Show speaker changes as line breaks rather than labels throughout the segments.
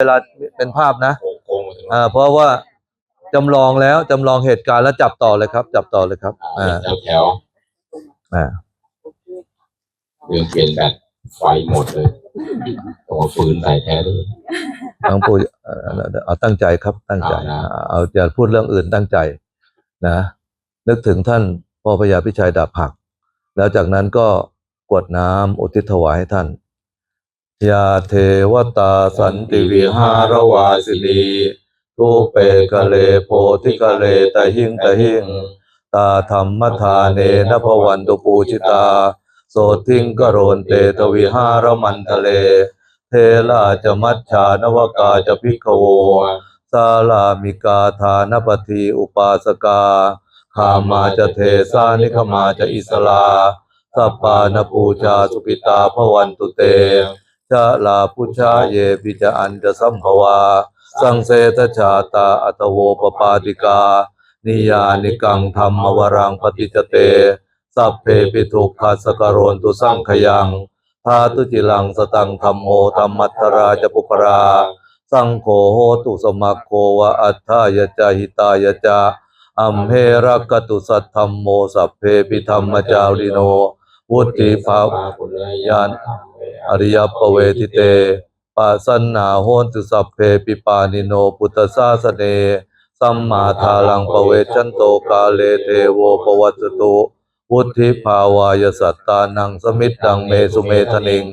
เวลาเป็นภาพนะ
โค้งโค้งมาถึง
อ่าเพราะว่าจำลองแล้วจำลองเหตุการณ์แล้วจับต่อเลยครับ จับต่อเลยครับ
อ่า
อ่า
แถวแถว
อ่า
เรื่องเปลี่ยนแบตไฟหมดเลยต้องเอาฟืนใส่แท้เลย
น้องปูเอ่อเอาตั้งใจครับ ตั้งใจ
เอานะ
อ่าเอาอย่าพูดเรื่องอื่นตั้งใจ นะ นึกถึงท่านพ่อพญาพิชัยดาบผัก แล้วจากนั้นก็กรวดน้ำอุทิศถวายให้ท่าน ยาเทวตาสันติวิหารวาสินีทุเปกะเลโพธิกะเลตะหิงตะหิงตาธรรมทานเนนภวันตุปูชิตา โสทิงกโรนเตตวิหารมันทะเล เทลาจะมัชฌานวกาจะพิกขโวสาลามิกาทานปฏิอุปาสกาขามาจะเทสานิขมาจะอิสลาสัปปานปูชาสุปิตาภวันตุเต ชะลาพุชาเยปิจอันจะสัมภวา สังเสทชาตาอัตโวปปาติกา นิยานิกังธรรมวรังปฏิจเต สัพเพปิทุกขาสกโรนตุสังขยังทาตุจิลังสตังธรรมโมธรรมัตตราจะปุปรา สังโฆโหตุสมัคโควะอัฏฐายจาหิตายจาอัมเพรักกตุสัทธัมโมสัพเพปิธรรมจาริโนวุติภา
ปุญญ
ญาณ อริยปเวทิเตปัสสนนาโหนตุสัพเพปิปานิโนพุทธสาสเน สัมมาทาลังปเวชันโตกาเลเทโวปวัตตุวุธิภาวายสัตตานังสมิตดังเมสุเมธนิง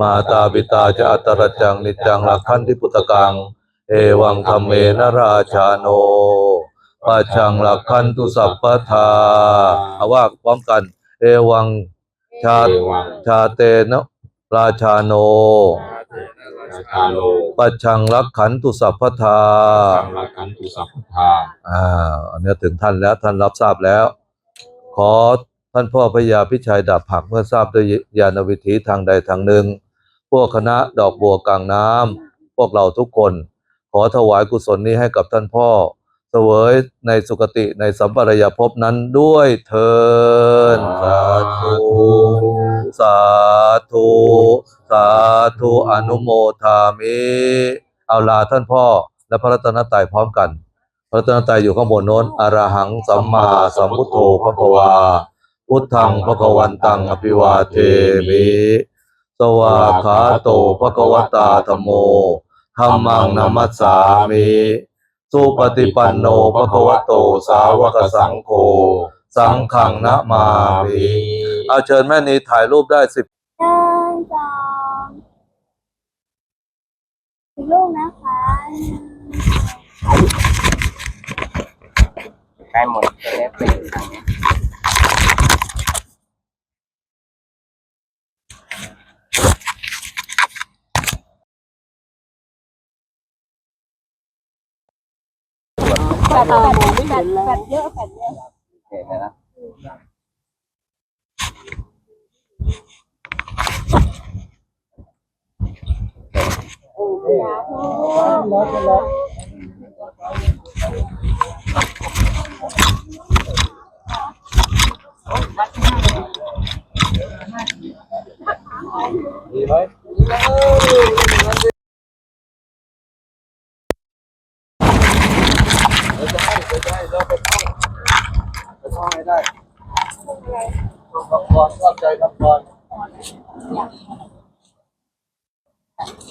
มาตาปิตาจะอัตรจังนิจังลักขันธิพุตตกัง เอวังธรรมเมนราชาโนปัจจังลักขันตุสัพพทาอาว่าพร้อมกัน เอวังชาชาเตนะ ราชาโน
ราชาโล
ปัจจังลักขันตุสัพพทา
สังรักขันตุสัพพทา
อ่าอันนี้ถึงท่านแล้วท่านรับทราบแล้ว ขอท่านพ่อพญาพิชัยดาบผักเมื่อทราบด้วยญาณวิถีทางใดทางหนึ่ง พวกคณะดอกบัวกลางน้ำพวกเราทุกคน ขอถวายกุศลนี้ให้กับท่านพ่อ เสวยในสุคติในสัมปรายภพนั้นด้วยเทินสาธุ สาธุสาธุอนุโมทามิเอาลาท่านพ่อและพระรัตนตรัยพร้อมกัน พระรัตนตรัยอยู่ข้างบนโน้นอรหังสัมมาสัมพุทโธพระควา พุทธังพระกวันตังอภิวาเทมิสวาขาโตพระกวตาธโมธรรมังนามัสสามิสุปฏิปันโนพระกวโตสาวกสังโฆ สังฆังนะมามิ เอาเชิญแม่นีถ่ายรูปได้สิบ
หนึ่งสองอีกลูกนะคะ
ใกล้หมดจะได้เป็นทางนี้
แปดแปดแปดแปดเยอะแปดเยอะ
เห็นไหมนะ
ดีไหมเราจะ